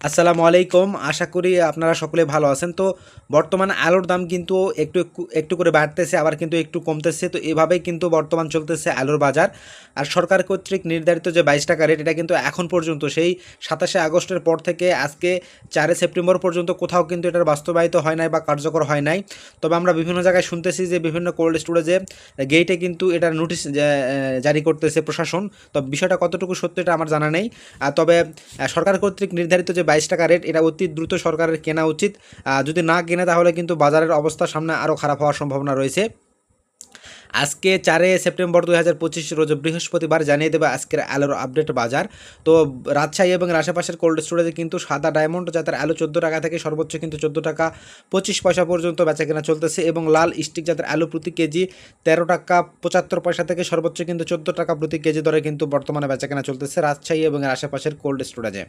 আসসালামু আলাইকুম। আশা করি আপনারা সকলে ভালো আছেন। তো বর্তমান আলুর দাম কিন্তু একটু, একটু- করে বাড়তেছে, আবার কিন্তু একটু কমতেছে। তো এভাবেই কিন্তু বর্তমান চলতেছে আলুর বাজার। আর সরকার কর্তৃক নির্ধারিত যে বাইশ টাকা রেট, এটা কিন্তু এখন পর্যন্ত, সেই সাতাশে আগস্টের পর থেকে আজকে চারে সেপ্টেম্বর পর্যন্ত কোথাও কিন্তু এটার বাস্তবায়িত হয় নাই বা কার্যকর হয় নাই। তবে আমরা বিভিন্ন জায়গায় শুনতেছি যে বিভিন্ন কোল্ড স্টোরেজে গেটে কিন্তু এটার নোটিশ জারি করতেছে প্রশাসন। তো বিষয়টা কতটুকু সত্য এটা আমার জানা নেই। তবে সরকার কর্তৃক নির্ধারিত যে বাইশ টাকা রেট এটা অতি দ্রুত সরকারের কেনা উচিত। যদি না কেনে, তাহলে কিন্তু বাজারের অবস্থা সামনে আরও খারাপ হওয়ার সম্ভাবনা রয়েছে। আজকে চারে সেপ্টেম্বর দুই হাজার পঁচিশ রোজ বৃহস্পতিবার জানিয়ে দেবে আজকের আলুর আপডেট বাজার। তো রাজশাহী এবং আশেপাশের কোল্ড স্টোরেজে কিন্তু সাদা ডায়মন্ড জাতের আলু চোদ্দ টাকা থেকে সর্বোচ্চ কিন্তু চোদ্দ টাকা পঁচিশ পয়সা পর্যন্ত বেচা কেনা চলতেছে এবং লাল স্টিক জাতের আলু প্রতি কেজি তেরো টাকা পঁচাত্তর পয়সা থেকে সর্বোচ্চ কিন্তু চোদ্দ টাকা প্রতি কেজি দরে কিন্তু বর্তমানে বেচা কেনা চলতেছে রাজশাহী এবং আশেপাশের কোল্ড স্টোরেজে।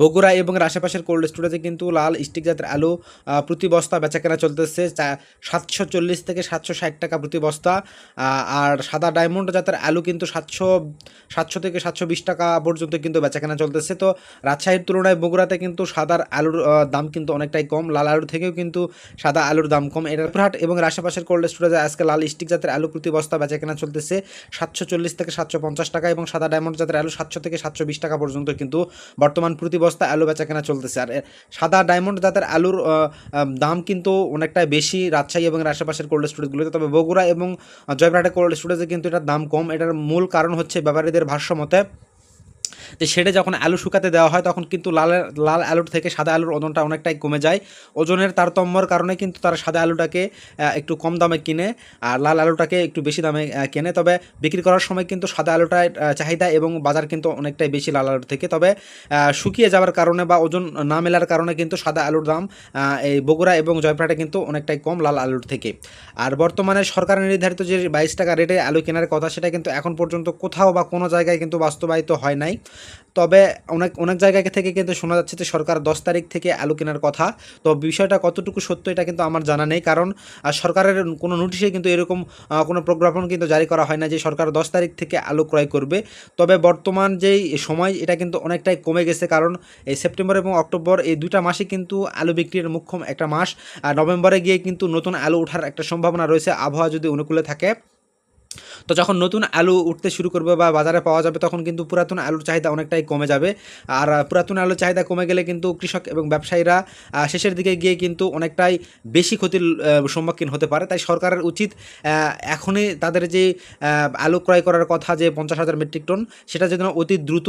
বগুড়া এবং আশেপাশের কোল্ড স্টোরেজে কিন্তু লাল স্টিক জাতের আলু প্রতি বস্তা বেচাকেনা চলতেছে। সাতশো চল্লিশ থেকে সাতশো ষাট টাকা প্রতি বস্তা। আর সাদা ডায়মন্ড জাতের আলু কিন্তু সাতশো সাতশো থেকে সাতশো বিশ টাকা পর্যন্ত কিন্তু বেচাকেনা চলতেছে। তো রাজশাহীর তুলনায় বগুড়াতে কিন্তু সাদার আলুর দাম কিন্তু অনেকটাই কম। লাল আলুর থেকেও কিন্তু সাদা আলুর দাম কম। এটা হাট এবং আশেপাশের কোল্ড স্টোরেজে আজকে লাল স্টিক জাতের আলু প্রতি বস্তা বেচাকেনা চলতেছে সাতশো চল্লিশ থেকে সাতশো পঞ্চাশ টাকা এবং সাদা ডায়মন্ড জাতের আলু সাতশো থেকে সাতশো বিশ টাকা পর্যন্ত কিন্তু বর্তমান প্রতি বস্তা আলু বেচা কেনা চলতেছে। আর সাদা ডায়মন্ড জাতের আলুর দাম কিন্তু অনেকটাই বেশি রাজশাহী এবং আশেপাশের কোল্ড স্টোরেজগুলোতে তবে বগুড়া এবং জয়পুরহাটের কোল্ড স্টোরেজে কিন্তু এটার দাম কম। এটার মূল কারণ হচ্ছে ব্যাপারীদের ভাষ্য মতে যে সেটা যখন আলু শুকাতে দেওয়া হয়, তখন কিন্তু লাল লাল আলুর থেকে সাদা আলুর ওজনটা অনেকটাই কমে যায়। ওজনের তারতম্যর কারণে কিন্তু তারা সাদা আলুটাকে একটু কম দামে কিনে আর লাল আলুটাকে একটু বেশি দামে কেনে। তবে বিক্রি করার সময় কিন্তু সাদা আলুটার চাহিদা এবং বাজার কিন্তু অনেকটাই বেশি লাল আলুর থেকে। তবে শুকিয়ে যাওয়ার কারণে বা ওজন না মেলার কারণে কিন্তু সাদা আলুর দাম এই বগুড়া এবং জয়পুরহাটে কিন্তু অনেকটাই কম লাল আলুর থেকে। আর বর্তমানে সরকার নির্ধারিত যে বাইশ টাকা রেটে আলু কেনার কথা, সেটা কিন্তু এখন পর্যন্ত কোথাও বা কোনো জায়গায় কিন্তু বাস্তবায়িত হয় নাই। তবে অনেক অনেক জায়গা থেকে কিন্তু শোনা যাচ্ছে যে সরকার দশ তারিখ থেকে আলু কেনার কথা। তো বিষয়টা কতটুকু সত্য এটা কিন্তু আমার জানা নেই। কারণ সরকারের কোনো নোটিশে কিন্তু এরকম কোনো প্রজ্ঞাপন কিন্তু জারি করা হয় না যে সরকার দশ তারিখ থেকে আলু ক্রয় করবে। তবে বর্তমান যেই সময় এটা কিন্তু অনেকটাই কমে গেছে। কারণ, এই সেপ্টেম্বর এবং অক্টোবর এই দুটা মাসে কিন্তু আলু বিক্রির মুখ্যম একটা মাস। আর নভেম্বরে গিয়ে কিন্তু নতুন আলু ওঠার একটা সম্ভাবনা রয়েছে। আবহাওয়া যদি অনুকূলে থাকে তো যখন নতুন আলু উঠতে শুরু করবে বা বাজারে পাওয়া যাবে, তখন কিন্তু পুরাতন আলুর চাহিদা অনেকটাই কমে যাবে। আর পুরাতন আলুর চাহিদা কমে গেলে কিন্তু কৃষক এবং ব্যবসায়ীরা শেষের দিকে গিয়ে কিন্তু অনেকটাই বেশি ক্ষতির সম্মুখীন হতে পারে। তাই সরকারের উচিত এখনই তাদের যে আলু ক্রয় করার কথা যে পঞ্চাশ হাজার মেট্রিক টন, সেটা যেন অতি দ্রুত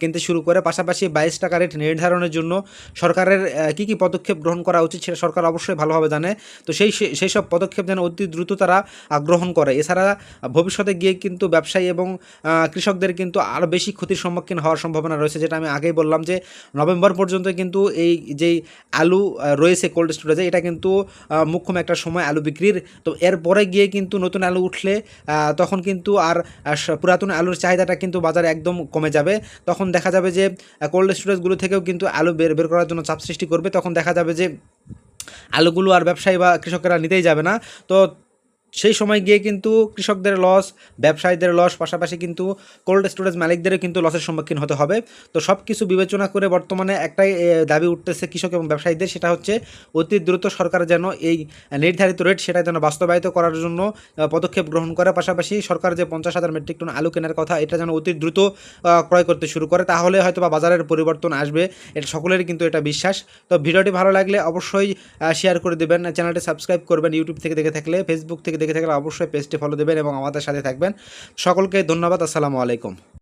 কিনতে শুরু করে। পাশাপাশি বাইশ টাকা রেট নির্ধারণের জন্য সরকারের কী কী পদক্ষেপ গ্রহণ করা উচিত সেটা সরকার অবশ্যই ভালোভাবে জানে। তো সেই সেই- সব পদক্ষেপ যেন অতি দ্রুত তারা গ্রহণ করে। এছাড়া ভবিষ্যতে গিয়ে কিন্তু ব্যবসায়ী এবং কৃষকদের কিন্তু আরও বেশি ক্ষতির সম্মুখীন হওয়ার সম্ভাবনা রয়েছে, যেটা আমি আগেই বললাম যে নভেম্বর পর্যন্ত কিন্তু এই যেই আলু রয়েছে কোল্ড স্টোরেজে এটা কিন্তু মুখ্যম একটা সময় আলু বিক্রির। তো এরপরে গিয়ে কিন্তু নতুন আলু উঠলে তখন কিন্তু আর পুরাতন আলুর চাহিদাটা কিন্তু বাজারে একদম কমে যাবে। তখন দেখা যাবে যে কোল্ড স্টোরেজগুলো থেকেও কিন্তু আলু বের বের করার জন্য চাপ সৃষ্টি করবে। তখন দেখা যাবে যে, আলুগুলো আর ব্যবসায়ী বা কৃষকেরা নিতেই যাবে না। তো সেই সময় গিয়ে কিন্তু কৃষকদের লস ব্যবসায়ীদের লস পাশাপাশি কিন্তু কোল্ড স্টোরেজ মালিকদেরও কিন্তু লসের সম্মুখীন হতে হবে। তো সব কিছু বিবেচনা করে বর্তমানে একটাই দাবি উঠতেছে কৃষক এবং ব্যবসায়ীদের, সেটা হচ্ছে অতি দ্রুত সরকার যেন এই নির্ধারিত রেট সেটা যেন বাস্তবায়িত করার জন্য পদক্ষেপ গ্রহণ করে। পাশাপাশি সরকার যে পঞ্চাশ হাজার মেট্রিক টন আলু কেনার কথা, এটা যেন অতি দ্রুত ক্রয় করতে শুরু করে, তাহলে হয়তো বা বাজারের পরিবর্তন আসবে। এটা সকলেরই কিন্তু এটা বিশ্বাস। তো ভিডিওটি ভালো লাগলে অবশ্যই শেয়ার করে দেবেন। চ্যানেলটি সাবস্ক্রাইব করবেন ইউটিউব থেকে দেখে থাকলে ফেসবুক থেকে দেখে থাকলে অবশ্যই পেজটি ফলো দেবেন এবং আমাদের সাথে থাকবেন। সকলকে ধন্যবাদ আসসালামু আলাইকুম।